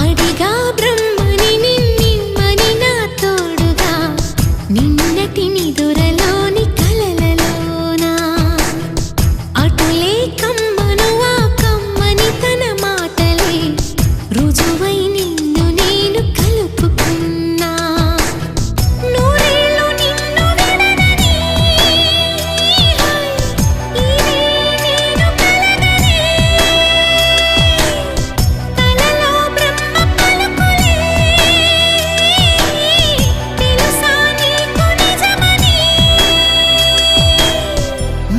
അടികാബ്ര